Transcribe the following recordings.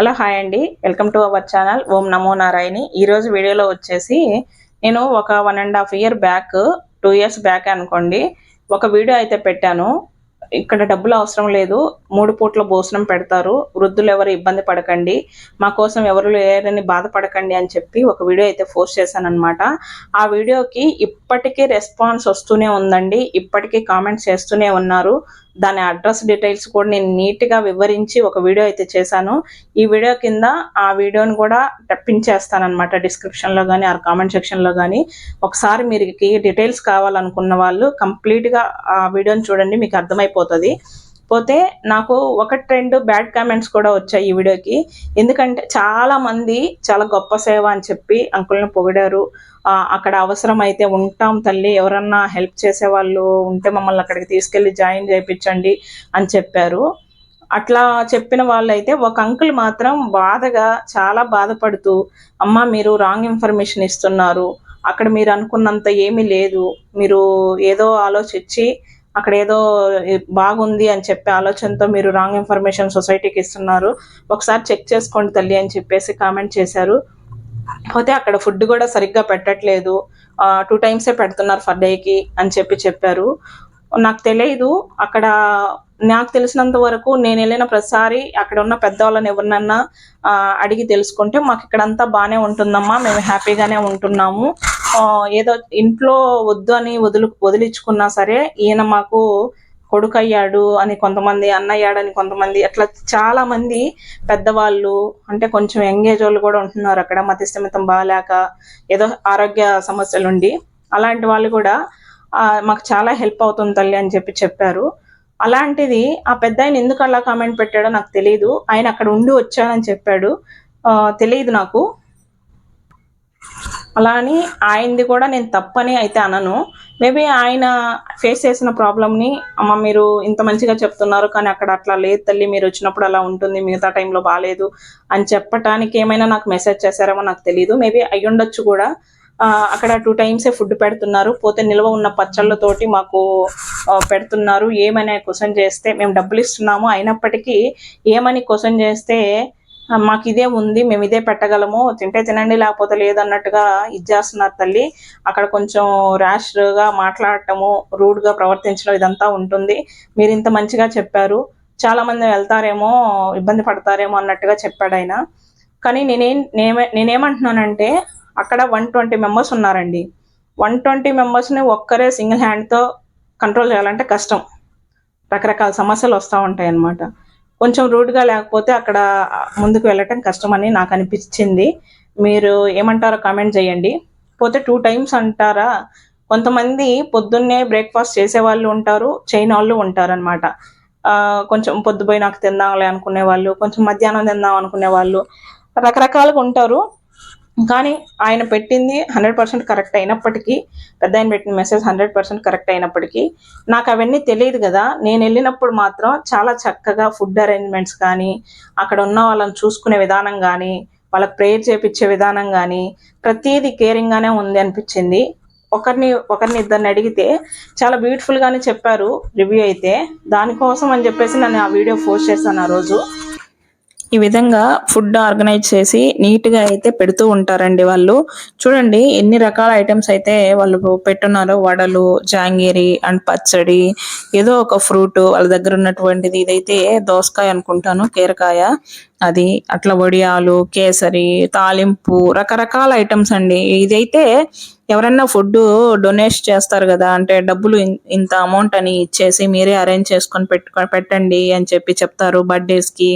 Hello hi అండి. Welcome to our channel. ఓం నమో నారాయణి. ఈరోజు వీడియోలో వచ్చేసి నేను ఒక one and half year back two years back అనుకోండి ఒక వీడియో అయితే పెట్టాను. ఇక్కడ డబ్బులు అవసరం లేదు. మూడు పూట్ల భోజనం పెడతారు. వృద్ధులు ఎవరు ఇబ్బంది పడకండి. మా కోసం ఎవరు లేరని బాధపడకండి అని చెప్పి ఒక వీడియో అయితే పోస్ట్ చేశాను ఆ వీడియోకి ఇప్పటికీ రెస్పాన్స్ వస్తూనే ఉందండి. ఇప్పటికీ కామెంట్స్ చేస్తూనే ఉన్నారు. దాని అడ్రస్ డీటెయిల్స్ కూడా నేను నీట్గా వివరించి ఒక వీడియో అయితే చేశాను. ఈ వీడియో కింద ఆ వీడియోని కూడా తెప్పించేస్తాను డిస్క్రిప్షన్లో కానీ ఆ కామెంట్ సెక్షన్లో కానీ ఒకసారి మీరు డీటెయిల్స్ కావాలనుకున్న వాళ్ళు కంప్లీట్గా ఆ వీడియోని చూడండి మీకు అర్థమైపోతుంది. పోతే నాకు ఒకటి రెండు బ్యాడ్ కామెంట్స్ కూడా వచ్చాయి ఈ వీడియోకి. ఎందుకంటే చాలా మంది చాలా గొప్ప సేవ అని చెప్పి అంకుల్ని పొగిడారు. అక్కడ అవసరం అయితే ఉంటాం తల్లి ఎవరన్నా హెల్ప్ చేసే వాళ్ళు ఉంటే మమ్మల్ని అక్కడికి తీసుకెళ్ళి జాయిన్ చేయించండి అని చెప్పారు. అట్లా చెప్పిన వాళ్ళైతే ఒక అంకుల్ మాత్రం బాధగా చాలా బాధపడుతూ అమ్మ మీరు రాంగ్ ఇన్ఫర్మేషన్ ఇస్తున్నారు. అక్కడ మీరు అనుకున్నంత ఏమీ లేదు. మీరు ఏదో ఆలోచించి అక్కడ ఏదో బాగుంది అని చెప్పే ఆలోచనతో మీరు రాంగ్ ఇన్ఫర్మేషన్ సొసైటీకి ఇస్తున్నారు. ఒకసారి చెక్ చేసుకోండి తల్లి అని చెప్పేసి కామెంట్ చేశారు. పోతే అక్కడ ఫుడ్ కూడా సరిగ్గా పెట్టట్లేదు. టూ టైమ్సే పెడుతున్నారు ఫర్ డేకి అని చెప్పి చెప్పారు. నాకు తెలియదు అక్కడ నాకు తెలిసినంత వరకు నేను వెళ్ళిన ప్రతిసారి అక్కడ ఉన్న పెద్దవాళ్ళని ఎవరినన్నా అడిగి తెలుసుకుంటే మాకు ఇక్కడంతా బాగానే ఉంటుందమ్మా. మేము హ్యాపీగానే ఉంటున్నాము. ఏదో ఇంట్లో వద్దు అని వదులు వదిలించుకున్నా సరే ఈయన మాకు కొడుకు అయ్యాడు అని కొంతమంది అన్నయ్యాడని కొంతమంది అట్లా చాలా మంది పెద్దవాళ్ళు అంటే కొంచెం ఎంగేజ్ వాళ్ళు కూడా ఉంటున్నారు అక్కడ మతిస్థమితం బాగాలేక ఏదో ఆరోగ్య సమస్యలుండి. అలాంటి వాళ్ళు కూడా మాకు చాలా హెల్ప్ అవుతుంది తల్లి అని చెప్పి చెప్పారు. అలాంటిది ఆ పెద్ద ఆయన ఎందుకు అలా కామెంట్ పెట్టాడో నాకు తెలియదు ఆయన అక్కడ ఉండి వచ్చానని చెప్పాడు. తెలియదు నాకు. అలా అని ఆయనది కూడా నేను తప్పని అయితే అనను. మేబీ ఆయన ఫేస్ చేసిన ప్రాబ్లమ్ని అమ్మ మీరు ఇంత మంచిగా చెప్తున్నారు కానీ అక్కడ అట్లా లేదు తల్లి మీరు వచ్చినప్పుడు అలా ఉంటుంది మిగతా టైంలో బాగాలేదు అని చెప్పటానికి ఏమైనా నాకు మెసేజ్ చేశారేమో నాకు తెలియదు మేబీ అయ్యుండొచ్చు కూడా. అక్కడ టూ టైమ్సే ఫుడ్ పెడుతున్నారు. పోతే నిల్వ ఉన్న పచ్చళ్ళతోటి మాకు పెడుతున్నారు. ఏమని క్వశ్చన్ చేస్తే మేము డబ్బులు ఇస్తున్నాము. అయినప్పటికీ ఏమని క్వశ్చన్ చేస్తే మాకు ఇదే ఉంది మేము ఇదే పెట్టగలము తింటే తినండి లేకపోతే లేదన్నట్టుగా ఇచ్చేస్తున్నారు తల్లి. అక్కడ కొంచెం ర్యాష్గా మాట్లాడటము రూడ్గా ప్రవర్తించడం ఇదంతా ఉంటుంది. మీరు ఇంత మంచిగా చెప్పారు. చాలామంది వెళ్తారేమో ఇబ్బంది పడతారేమో అన్నట్టుగా చెప్పాడు ఆయన. కానీ నేనేం నేనే నేనేమంటున్నానంటే అక్కడ వన్ ట్వంటీ మెంబర్స్ ఉన్నారండి. వన్ ట్వంటీ మెంబర్స్ని ఒక్కరే సింగిల్ హ్యాండ్తో కంట్రోల్ చేయాలంటే కష్టం. రకరకాల సమస్యలు వస్తూ ఉంటాయి అన్నమాట కొంచెం రూడ్గా లేకపోతే అక్కడ ముందుకు వెళ్ళటం కష్టమని నాకు అనిపించింది. మీరు ఏమంటారో కామెంట్ చేయండి. పోతే టూ టైమ్స్ అంటారా? కొంతమంది పొద్దున్నే బ్రేక్ఫాస్ట్ చేసే వాళ్ళు ఉంటారు చేయని వాళ్ళు ఉంటారు అనమాట కొంచెం పొద్దుపోయి నాకు తిందాంలే అనుకునే వాళ్ళు కొంచెం మధ్యాహ్నం తిందాం అనుకునే వాళ్ళు రకరకాలుగా ఉంటారు. కానీ ఆయన పెట్టింది హండ్రెడ్ పర్సెంట్ కరెక్ట్ అయినప్పటికీ పెద్ద ఆయన పెట్టిన మెసేజ్ హండ్రెడ్ పర్సెంట్ కరెక్ట్ అయినప్పటికీ నాకు అవన్నీ తెలియదు కదా. నేను వెళ్ళినప్పుడు మాత్రం చాలా చక్కగా ఫుడ్ అరేంజ్మెంట్స్ కానీ అక్కడ ఉన్న వాళ్ళని చూసుకునే విధానం కానీ వాళ్ళకి ప్రేయర్ చేపించే విధానం కానీ ప్రతిదీ కేరింగ్గానే ఉంది అనిపించింది. ఒకరిని ఒకరిని ఇద్దరిని అడిగితే చాలా బ్యూటిఫుల్గానే చెప్పారు రివ్యూ అయితే. దానికోసం అని చెప్పేసి నన్ను ఆ వీడియో పోస్ట్ చేశాను ఆ రోజు. ఈ విధంగా ఫుడ్ ఆర్గనైజ్ చేసి నీట్గా అయితే పెడుతూ ఉంటారండి వాళ్ళు. చూడండి ఎన్ని రకాల ఐటమ్స్ అయితే వాళ్ళు పెట్టున్నారో వడలు జాంగీరి అండ్ పచ్చడి ఏదో ఒక ఫ్రూట్ వాళ్ళ దగ్గర ఉన్నటువంటిది. ఇదైతే దోసకాయ అనుకుంటాను కీరకాయ. అది అట్లా వడియాలు కేసరి తాలింపు రకరకాల ఐటమ్స్ అండి. ఇదైతే ఎవరైనా ఫుడ్ డొనేట్ చేస్తారు కదా అంటే డబ్బులు ఇంత అమౌంట్ అని ఇచ్చేసి మీరే అరేంజ్ చేసుకొని పెట్టుకొని పెట్టండి అని చెప్పి చెప్తారు బర్త్డేస్కి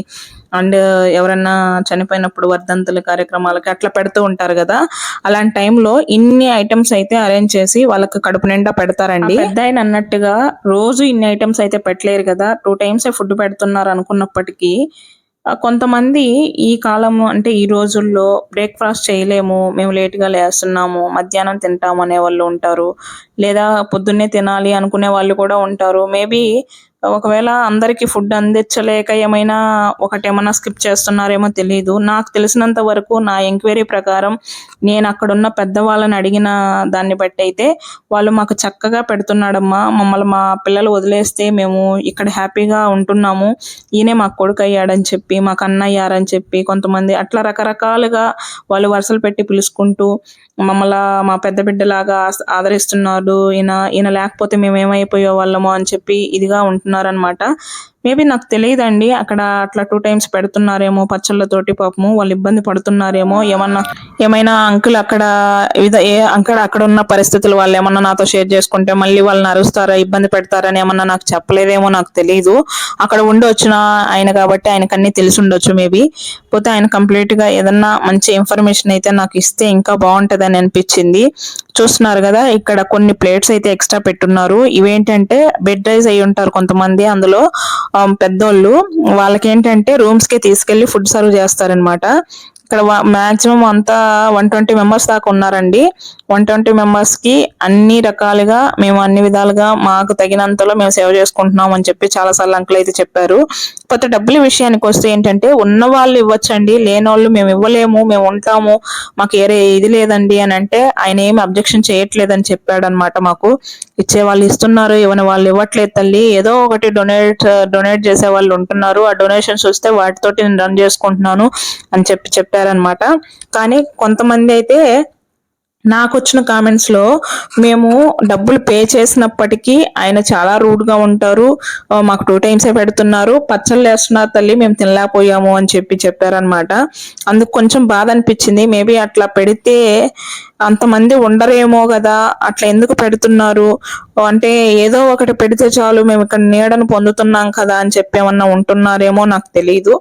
అండ్ ఎవరన్నా చనిపోయినప్పుడు వర్ధంతుల కార్యక్రమాలకి అట్లా పెడుతూ ఉంటారు కదా. అలాంటి టైంలో ఇన్ని ఐటమ్స్ అయితే అరేంజ్ చేసి వాళ్ళకి కడుపు నిండా పెడతారండి. పెద్ద ఆయన అన్నట్టుగా రోజు ఇన్ని ఐటమ్స్ అయితే పెట్టలేరు కదా. టూ టైమ్స్ ఫుడ్ పెడుతున్నారు అనుకున్నప్పటికీ కొంతమంది ఈ కాలం అంటే ఈ రోజుల్లో బ్రేక్ఫాస్ట్ చేయలేము మేము లేట్గా లేస్తున్నాము మధ్యాహ్నం తింటాము అనే వాళ్ళు ఉంటారు. లేదా పొద్దున్నే తినాలి అనుకునే వాళ్ళు కూడా ఉంటారు. మేబీ ఒకవేళ అందరికీ ఫుడ్ అందించలేక ఏమైనా ఒకటి ఏమైనా స్కిప్ చేస్తున్నారేమో తెలియదు నాకు తెలిసినంత వరకు నా ఎంక్వైరీ ప్రకారం నేను అక్కడున్న పెద్దవాళ్ళని అడిగిన దాన్ని బట్టి అయితే వాళ్ళు మాకు చక్కగా పెడుతున్నాడమ్మా. మమ్మల్ని మా పిల్లలు వదిలేస్తే మేము ఇక్కడ హ్యాపీగా ఉంటున్నాము. ఈయనే మాకు కొడుకు అయ్యాడని చెప్పి మాకు అన్నయ్యారని చెప్పి కొంతమంది అట్లా రకరకాలుగా వాళ్ళు వరుసలు పెట్టి పిలుచుకుంటూ మమ్మల్ని మా పెద్ద బిడ్డలాగా ఆదరిస్తున్నాడు ఈయన ఈయన లేకపోతే మేము ఏమైపోయే వాళ్ళము అని చెప్పి ఇదిగా ఉన్నారనమాట మేబీ నాకు తెలియదండి. అక్కడ అట్లా టూ టైమ్స్ పెడుతున్నారేమో పచ్చళ్ళతోటి పాపము వాళ్ళు ఇబ్బంది పడుతున్నారేమో ఏమన్నా ఏమైనా అంకుల్ అక్కడ ఏ అంకుల్ అక్కడ ఉన్న పరిస్థితులు వాళ్ళు ఏమన్నా నాతో షేర్ చేసుకుంటే మళ్ళీ వాళ్ళని అరుస్తారా ఇబ్బంది పెడతారని ఏమన్నా నాకు చెప్పలేదేమో నాకు తెలియదు అక్కడ ఉండి వచ్చిన ఆయన కాబట్టి ఆయనకు అన్ని తెలిసి ఉండొచ్చు మేబీ. పోతే ఆయన కంప్లీట్గా ఏదన్నా మంచి ఇన్ఫర్మేషన్ అయితే నాకు ఇస్తే ఇంకా బాగుంటదని అనిపించింది. చూస్తున్నారు కదా ఇక్కడ కొన్ని ప్లేట్స్ అయితే ఎక్స్ట్రా పెట్టున్నారు. ఇవేంటంటే బెడ్ రైస్ అయి ఉంటారు కొంతమంది అందులో. పెద్దోళ్ళు వాళ్ళకి ఏంటంటే రూమ్స్కి తీసుకెళ్ళి ఫుడ్ సర్వ్ చేస్తారనమాట ఇక్కడ మాక్సిమం అంతా వన్ ట్వంటీ మెంబర్స్ దాకా ఉన్నారండి. వన్ ట్వంటీ మెంబర్స్కి అన్ని రకాలుగా మేము అన్ని విధాలుగా మాకు తగినంతలో మేము సేవ చేసుకుంటున్నాం అని చెప్పి చాలా సార్లు అంకుల్ అయితే చెప్పారు. కొత్త డబ్బుల విషయానికి వస్తే ఏంటంటే ఉన్న వాళ్ళు ఇవ్వచ్చండి లేనోళ్ళు మేము ఇవ్వలేము మేము ఉంటాము మాకు ఏరే ఇది లేదండి అని అంటే ఆయన ఏమి అబ్జెక్షన్ చేయట్లేదని చెప్పాడు అనమాట మాకు. ఇచ్చే వాళ్ళు ఇస్తున్నారు ఇవ్వని వాళ్ళు ఇవ్వట్లేదు తల్లి. ఏదో ఒకటి డొనేట్ డొనేట్ చేసే వాళ్ళు ఉంటున్నారు. ఆ డొనేషన్స్ వస్తే వాటితోటి నేను రన్ చేసుకుంటున్నాను అని చెప్పి చెప్పారనమాట. కానీ కొంతమంది అయితే నాకు వచ్చిన కామెంట్స్లో మేము డబ్బులు పే చేసినప్పటికీ ఆయన చాలా రూడ్గా ఉంటారు. మాకు టూ టైమ్స్ పెడుతున్నారు. పచ్చళ్ళు వేస్తున్నారు తల్లి మేము తినలేకపోయాము అని చెప్పి చెప్పారనమాట అందుకు కొంచెం బాధ అనిపించింది. మేబీ అట్లా పెడితే అంతమంది ఉండరేమో కదా అట్లా ఎందుకు పెడుతున్నారు? అంటే ఏదో ఒకటి పెడితే చాలు మేము ఇక్కడ నీడను పొందుతున్నాం కదా అని చెప్పి ఏమన్నా ఉంటున్నారేమో నాకు తెలియదు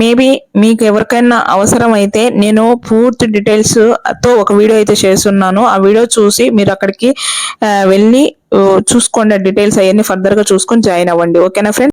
మేబీ మీకు ఎవరికైనా అవసరం అయితే నేను పూర్తి డీటెయిల్స్తో ఒక వీడియో అయితే చేస్తున్నాను. ఆ వీడియో చూసి మీరు అక్కడికి వెళ్ళి చూసుకోండి. డీటెయిల్స్ అవన్నీ ఫర్దర్గా చూసుకొని జాయిన్ అవ్వండి. ఓకేనా ఫ్రెండ్